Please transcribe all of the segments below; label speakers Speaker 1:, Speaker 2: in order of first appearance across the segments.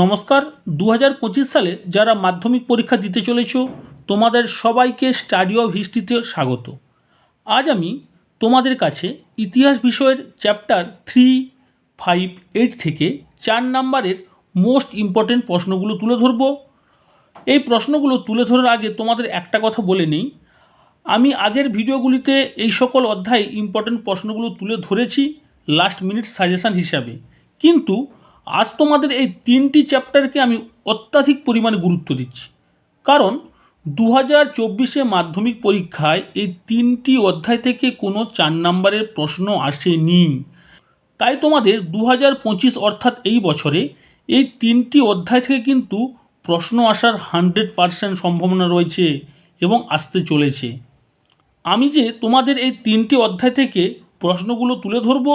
Speaker 1: নমস্কার দু হাজার পঁচিশ সালে যারা মাধ্যমিক পরীক্ষা দিতে চলেছ, তোমাদের সবাইকে স্টাডি অফ হিস্ট্রিতে স্বাগত। আজ আমি তোমাদের কাছে ইতিহাস বিষয়ের চ্যাপ্টার থ্রি, ফাইভ, এইট থেকে চার নাম্বারের মোস্ট ইম্পর্টেন্ট প্রশ্নগুলো তুলে ধরব। এই প্রশ্নগুলো তুলে ধরার আগে তোমাদের একটা কথা বলে নিই। আমি আগের ভিডিওগুলিতে এই সকল অধ্যায় ইম্পর্টেন্ট প্রশ্নগুলো তুলে ধরেছি, লাস্ট মিনিট সাজেশান হিসাবে। কিন্তু আজ তোমাদের এই তিনটি চ্যাপ্টারকে আমি অত্যাধিক পরিমাণে গুরুত্ব দিচ্ছি। কারণ দু হাজার চব্বিশে মাধ্যমিক পরীক্ষায় এই তিনটি অধ্যায় থেকে কোনো চার নাম্বারের প্রশ্ন আসেনি। তাই তোমাদের দু হাজার পঁচিশ অর্থাৎ এই বছরে এই তিনটি অধ্যায় থেকে কিন্তু প্রশ্ন আসার হান্ড্রেড পারসেন্ট সম্ভাবনা রয়েছে এবং আসতে চলেছে। আমি যে তোমাদের এই তিনটি অধ্যায় থেকে প্রশ্নগুলো তুলে ধরব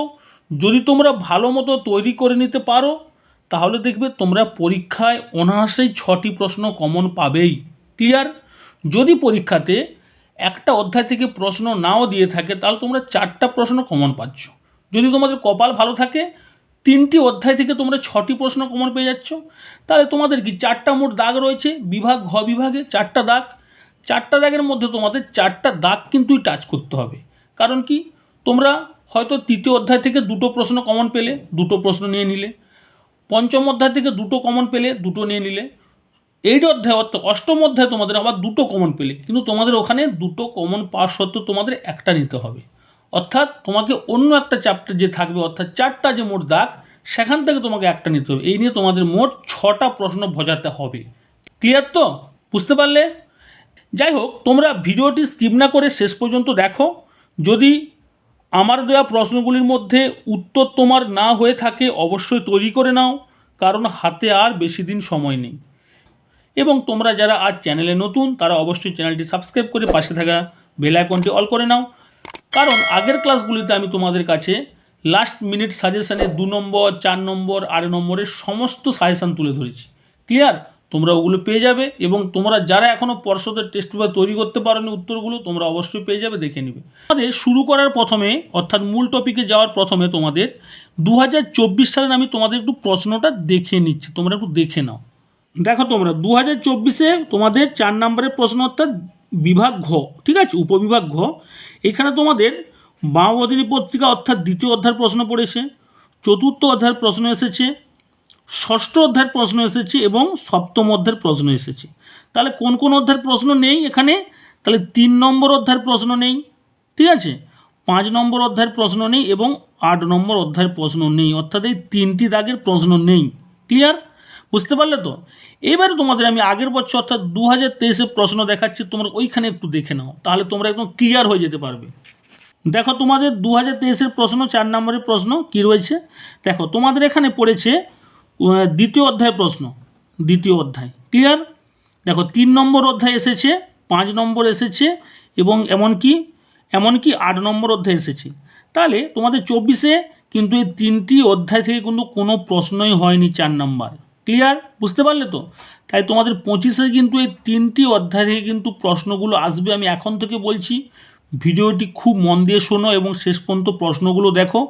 Speaker 1: যদি তোমরা ভালো মতো তৈরি করে নিতে পারো, তাহলে দেখবে তোমরা পরীক্ষায় অনায়াসেই ছটি প্রশ্ন কমন পাবেই। ক্লিয়ার? যদি পরীক্ষাতে একটা অধ্যায় থেকে প্রশ্ন নাও দিয়ে থাকে, তাহলে তোমরা চারটা প্রশ্ন কমন পাচ্ছ। যদি তোমাদের কপাল ভালো থাকে, তিনটি অধ্যায় থেকে তোমরা ছটি প্রশ্ন কমন পেয়ে যাচ্ছ। তাহলে তোমাদের কি চারটা মোট দাগ রয়েছে? বিভাগ ঘ বিভাগে চারটা দাগ। চারটা দাগের মধ্যে তোমাদের চারটা দাগ কিন্তুই টাচ করতে হবে। কারণ কি? তোমরা হয়তো তৃতীয় অধ্যায় থেকে দুটো প্রশ্ন কমন পেলে, দুটো প্রশ্ন নিয়ে নিলে। পঞ্চম অধ্যায় থেকে দুটো কমন পেলে, দুটো নিয়ে নিলে। এইট অধ্যায় অর্থাৎ অষ্টম অধ্যায় তোমাদের আবার দুটো কমন পেলে, কিন্তু তোমাদের ওখানে দুটো কমন পাওয়া সত্ত্বেও তোমাদের একটা নিতে হবে। অর্থাৎ তোমাকে অন্য একটা চ্যাপ্টার যে থাকবে, অর্থাৎ চারটা যে মোট দাগ, সেখান থেকে তোমাকে একটা নিতে হবে। এই নিয়ে তোমাদের মোট ছটা প্রশ্ন ভজাতে হবে। ক্লিয়ার তো? বুঝতে পারলে? যাই হোক, তোমরা ভিডিওটি স্কিপ না করে শেষ পর্যন্ত দেখো। যদি আমার দেওয়া প্রশ্নগুলির মধ্যে উত্তর তোমার না হয়ে থাকে অবশ্যই তৈরি করে নাও, কারণ হাতে আর বেশি দিন সময় নেই। এবং তোমরা যারা আজ চ্যানেলে নতুন, তারা অবশ্যই চ্যানেলটি সাবস্ক্রাইব করে পাশে থাকা বেল আইকনটি অল করে নাও। কারণ আগের ক্লাসগুলিতে আমি তোমাদের কাছে লাস্ট মিনিট সাজেশানে দু নম্বর, চার নম্বর আড়াই নম্বরের সমস্ত সাজেশান তুলে ধরেছি। ক্লিয়ার তোমরা ওগুলো পেয়ে যাবে এবং তোমরা যারা এখনও পর্ষদের টেস্ট পেপার তৈরি করতে পারোনি উত্তরগুলো, তোমরা অবশ্যই পেয়ে যাবে, দেখে নিবে। আমাদের শুরু করার প্রথমে, অর্থাৎ মূল টপিকে যাওয়ার প্রথমে তোমাদের দু হাজার চব্বিশ সালের আমি তোমাদের একটু প্রশ্নটা দেখে নিচ্ছি। তোমরা একটু দেখে নাও। দেখো তোমরা দু হাজার চব্বিশে তোমাদের চার নম্বরের প্রশ্ন অর্থাৎ বিভাগ ঘ, ঠিক আছে? উপবিভাগ ঘ। এখানে তোমাদের মাওবাদী পত্রিকা অর্থাৎ দ্বিতীয় অধ্যায়ের প্রশ্ন পড়েছে, চতুর্থ অধ্যায়ের প্রশ্ন এসেছে ষষ্ঠ অধ্যায়ের প্রশ্ন এসেছে এবং সপ্তম অধ্যায়ের প্রশ্ন এসেছে। তাহলে কোন কোন অধ্যায়ের প্রশ্ন নেই এখানে? তাহলে তিন নম্বর অধ্যায়ের প্রশ্ন নেই। ঠিক আছে? পাঁচ নম্বর অধ্যায়ের প্রশ্ন নেই এবং আট নম্বর অধ্যায়ের প্রশ্ন নেই। অর্থাৎ এই তিনটি দাগের প্রশ্ন নেই। ক্লিয়ার বুঝতে পারলে তো? এবারে তোমাদের আমি আগের বছর, অর্থাৎ দু হাজার তেইশের প্রশ্ন দেখাচ্ছি, তোমরা ওইখানে একটু দেখে নাও। তাহলে তোমরা একদম ক্লিয়ার হয়ে যেতে পারবে। দেখো তোমাদের দু হাজার তেইশের প্রশ্ন, চার নম্বরের প্রশ্ন কি রয়েছে? দেখো, তোমাদের এখানে পড়েছে দ্বিতীয় অধ্যায় প্রশ্ন। দ্বিতীয় অধ্যায়। ক্লিয়ার দেখো, তিন নম্বর অধ্যায় এসেছে, পাঁচ নম্বর এসেছে এবং এমনকি এমনকি আট নম্বর অধ্যায় এসেছে। তাহলে তোমাদের চব্বিশে কিন্তু এই তিনটি অধ্যায় থেকে কিন্তু কোনো প্রশ্নই হয়নি চার নম্বর। ক্লিয়ার বুঝতে পারলে তো? তাই তোমাদের পঁচিশে কিন্তু এই তিনটি অধ্যায় থেকে কিন্তু প্রশ্নগুলো আসবে। আমি এখন থেকে বলছি, ভিডিওটি খুব মন দিয়ে শোনো এবং শেষ পর্যন্ত প্রশ্নগুলো দেখো।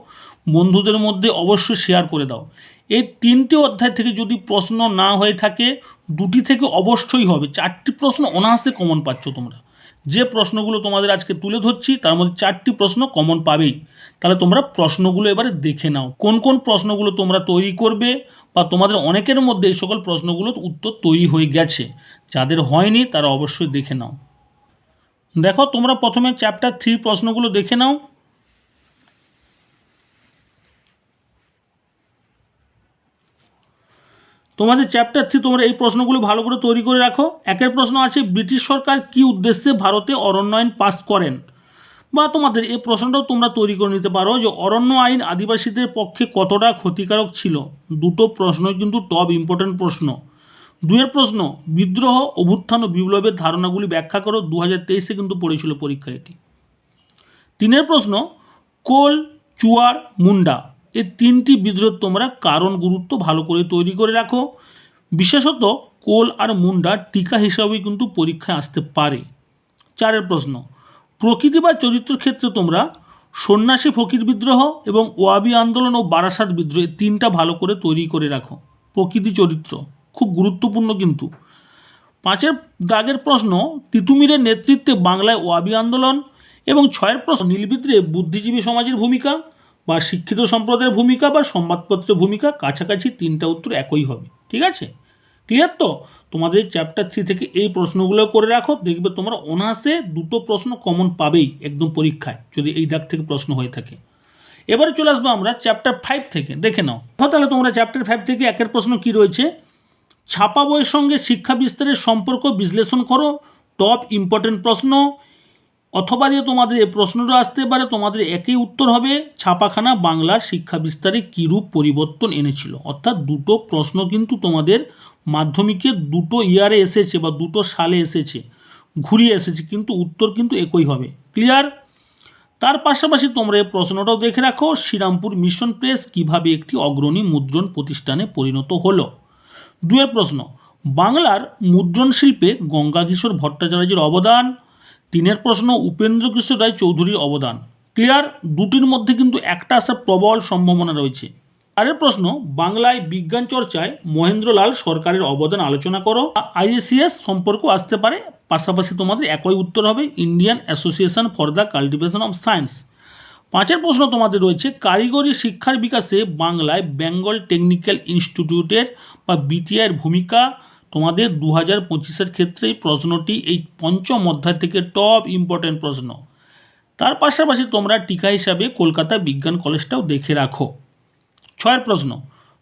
Speaker 1: বন্ধুদের মধ্যে অবশ্যই শেয়ার করে দাও। এই তিনটি অধ্যায় থেকে যদি প্রশ্ন না হয়ে থাকে, দুটি থেকে অবশ্যই হবে। চারটি প্রশ্ন অনায়াসে কমন পাচ্ছ তোমরা। যে প্রশ্নগুলো তোমাদের আজকে তুলে ধরছি, তার মধ্যে চারটি প্রশ্ন কমন পাবেই। তাহলে তোমরা প্রশ্নগুলো এবারে দেখে নাও। কোন কোন প্রশ্নগুলো তোমরা তৈরি করবে বা তোমাদের অনেকের মধ্যে এই সকল প্রশ্নগুলোর উত্তর তৈরি হয়ে গেছে। যাদের হয়নি, তারা অবশ্যই দেখে নাও। দেখো, তোমরা প্রথমে চ্যাপ্টার থ্রি প্রশ্নগুলো দেখে নাও। তোমাদের চ্যাপ্টার থ্রি তোমরা এই প্রশ্নগুলো ভালো করে তৈরি করে রাখো। একের প্রশ্ন আছে, ব্রিটিশ সরকার কি উদ্দেশ্যে ভারতে অরণ্যায়ন পাস করেন? বা তোমাদের এই প্রশ্নটাও তোমরা তৈরি করে নিতে পারো যে অরণ্য আইন আদিবাসীদের পক্ষে কতটা ক্ষতিকারক ছিল। দুটো প্রশ্নই কিন্তু টপ ইম্পর্টেন্ট প্রশ্ন। দুয়ের প্রশ্ন, বিদ্রোহ, অভ্যুত্থান ও বিপ্লবের ধারণাগুলি ব্যাখ্যা করো দু হাজার তেইশে কিন্তু পড়েছিল পরীক্ষা এটি তিনের প্রশ্ন, কোল, চুয়ার, মুন্ডা। এই তিনটি বিদ্রোহ তোমরা কারণ গুরুত্ব ভালো করে তৈরি করে রাখো। বিশেষত কোল আর মুন্ডা টিকা হিসাবেই কিন্তু পরীক্ষায় আসতে পারে। চারের প্রশ্ন, প্রকৃতি বা চরিত্রের ক্ষেত্রে তোমরা সন্ন্যাসী ফকির বিদ্রোহ এবং ওয়াবি আন্দোলন ও বারাসাত বিদ্রোহ তিনটা ভালো করে তৈরি করে রাখো। প্রকৃতি চরিত্র, খুব গুরুত্বপূর্ণ কিন্তু। পাঁচের দাগের প্রশ্ন, তিতুমিরের নেতৃত্বে বাংলায় ওয়াবি আন্দোলন এবং ছয়ের প্রশ্ন, নীলবিদ্রে বুদ্ধিজীবী সমাজের ভূমিকা। বা শিক্ষিত সম্প্রদায়ের ভূমিকা বা সংবাদপত্রের ভূমিকা কাছাকাছি তিনটা উত্তর একই হবে, ঠিক আছে? ক্লিয়ার তো? তোমাদের চ্যাপ্টার থ্রি থেকে এই প্রশ্নগুলো করে রাখো, দেখবে তোমরা অনার্সে দুটো প্রশ্ন কমন পাবেই একদম পরীক্ষায়, যদি এই দাগ থেকে প্রশ্ন হয়ে থাকে। এবারে চলে আসব আমরা চ্যাপ্টার ফাইভ থেকে, দেখে নাও। তাহলে তোমরা চ্যাপ্টার ফাইভ থেকে একের প্রশ্ন কি রয়েছে? ছাপা বইয়ের সঙ্গে শিক্ষা বিস্তারের সম্পর্ক বিশ্লেষণ করো টপ ইম্পর্টেন্ট প্রশ্ন অথবা দিয়ে তোমাদের এই প্রশ্নটা আসতে পারে, তোমাদের একই উত্তর হবে, ছাপাখানা বাংলার শিক্ষা বিস্তারে কীরূপ পরিবর্তন এনেছিল? অর্থাৎ দুটো প্রশ্ন কিন্তু তোমাদের মাধ্যমিকে দুটো ইয়ারে এসেছে বা দুটো সালে এসেছে, ঘুরিয়ে এসেছে, কিন্তু উত্তর কিন্তু একই হবে। ক্লিয়ার তার পাশাপাশি তোমরা এই প্রশ্নটাও দেখে রাখো, শ্রীরামপুর মিশন প্রেস কীভাবে একটি অগ্রণী মুদ্রণ প্রতিষ্ঠানে পরিণত হলো? দুয়ের প্রশ্ন, বাংলার মুদ্রণ শিল্পে গঙ্গা কিশোর ভট্টাচার্যের অবদান তিনের প্রশ্ন উপেন্দ্র কিশোর রায় চৌধুরীর অবদান। ক্লিয়ার? দুটির মধ্যে কিন্তু একটা আসার প্রবল সম্ভাবনা রয়েছে। আরের প্রশ্ন, বাংলায় বিজ্ঞান চর্চায় মহেন্দ্রলাল সরকারের অবদান আলোচনা করো। আইএসিএস সম্পর্ক আসতে পারে, পাশাপাশি তোমাদের একই উত্তর হবে, Indian Association for the Cultivation of Science. পাঁচের প্রশ্ন তোমাদের রয়েছে, কারিগরি শিক্ষার বিকাশে বাংলায় বেঙ্গল টেকনিক্যাল ইনস্টিটিউটের বা বিটিআইয়ের ভূমিকা তোমাদের দু হাজার পঁচিশের ক্ষেত্রে এই প্রশ্নটি এই পঞ্চম অধ্যায় থেকে টপ ইম্পর্ট্যান্ট প্রশ্ন। তার পাশাপাশি তোমরা টিকা হিসাবে কলকাতা বিজ্ঞান কলেজটাও দেখে রাখো। ছয়ের প্রশ্ন,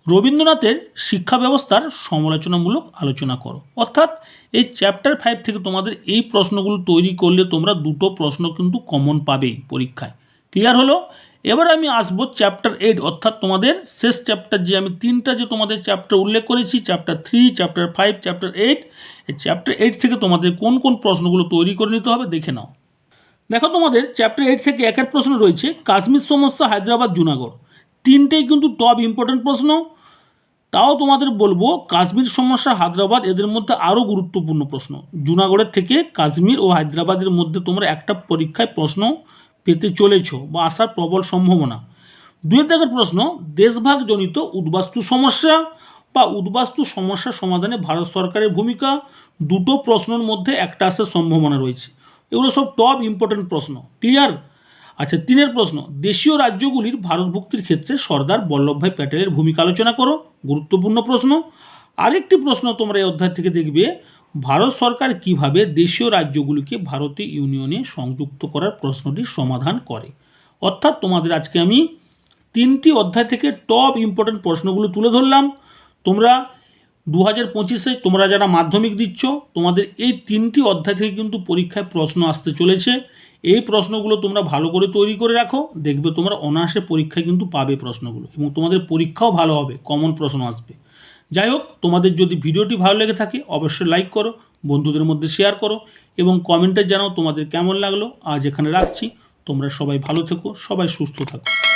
Speaker 1: রবীন্দ্রনাথের শিক্ষা ব্যবস্থার সমালোচনামূলক আলোচনা করো। অর্থাৎ এই চ্যাপ্টার ফাইভ থেকে তোমাদের এই প্রশ্নগুলো তৈরি করলে তোমরা দুটো প্রশ্ন কিন্তু কমন পাবেই পরীক্ষায়। ক্লিয়ার হলো? এবার আমি আসব চ্যাপ্টার এইট, অর্থাৎ তোমাদের শেষ চ্যাপ্টার যে আমি তিনটা যে তোমাদের চ্যাপ্টার উল্লেখ করেছি, chapter three, chapter five, chapter eight, এই চ্যাপ্টার এইট থেকে তোমাদের কোন কোন প্রশ্নগুলো তৈরি করে নিতে হবে দেখে নাও। দেখো তোমাদের চ্যাপ্টার এইট থেকে একের প্রশ্ন রয়েছে, কাশ্মীর সমস্যা, হায়দ্রাবাদ, জুনাগড়। তিনটেই কিন্তু টপ ইম্পর্টেন্ট প্রশ্ন। তাও তোমাদের বলব, কাশ্মীর সমস্যা, হায়দ্রাবাদ এদের মধ্যে আরও গুরুত্বপূর্ণ প্রশ্ন। জুনাগড়ের থেকে কাশ্মীর ও হায়দ্রাবাদের মধ্যে তোমরা একটা পরীক্ষায় প্রশ্ন পেতে চলেছ বা আসার প্রবল সম্ভাবনা। দুয়ের দাগের প্রশ্ন, দেশভাগজনিত উদ্বাস্তু সমস্যা বা উদ্বাস্তু সমস্যা সমাধানে ভারত সরকারের ভূমিকা দুটো প্রশ্নের মধ্যে একটা আসার সম্ভাবনা রয়েছে। এগুলো সব টপ ইম্পর্টেন্ট প্রশ্ন। ক্লিয়ার আচ্ছা তিনের প্রশ্ন, দেশীয় রাজ্যগুলির ভারতভুক্তির ক্ষেত্রে সর্দার বল্লভভাই প্যাটেলের ভূমিকা আলোচনা করো। গুরুত্বপূর্ণ প্রশ্ন। আরেকটি প্রশ্ন তোমরা এই অধ্যায় থেকে দেখবে ভারত সরকার কীভাবে দেশীয় রাজ্যগুলিকে ভারতীয় ইউনিয়নে সংযুক্ত করার প্রশ্নটির সমাধান করে? অর্থাৎ তোমাদের আজকে আমি তিনটি অধ্যায় থেকে টপ ইম্পর্টেন্ট প্রশ্নগুলো তুলে ধরলাম। তোমরা দু হাজার পঁচিশে তোমরা যারা মাধ্যমিক দিচ্ছ, তোমাদের এই তিনটি অধ্যায় থেকে কিন্তু পরীক্ষায় প্রশ্ন আসতে চলেছে। এই প্রশ্নগুলো তোমরা ভালো করে তৈরি করে রাখো, দেখবে তোমরা অনায়াসে পরীক্ষায় কিন্তু পাবে প্রশ্নগুলো এবং তোমাদের পরীক্ষাও ভালো হবে কমন প্রশ্ন আসবে। যাই হোক তোমাদের যদি ভিডিওটি ভালো লেগে থাকে, অবশ্যই লাইক করো, বন্ধুদের মধ্যে শেয়ার করো, এবং কমেন্টে জানাও তোমাদের কেমন লাগল। আজ এখানে রাখছি। তোমরা সবাই ভালো থেকো, সবাই সুস্থ থাকো।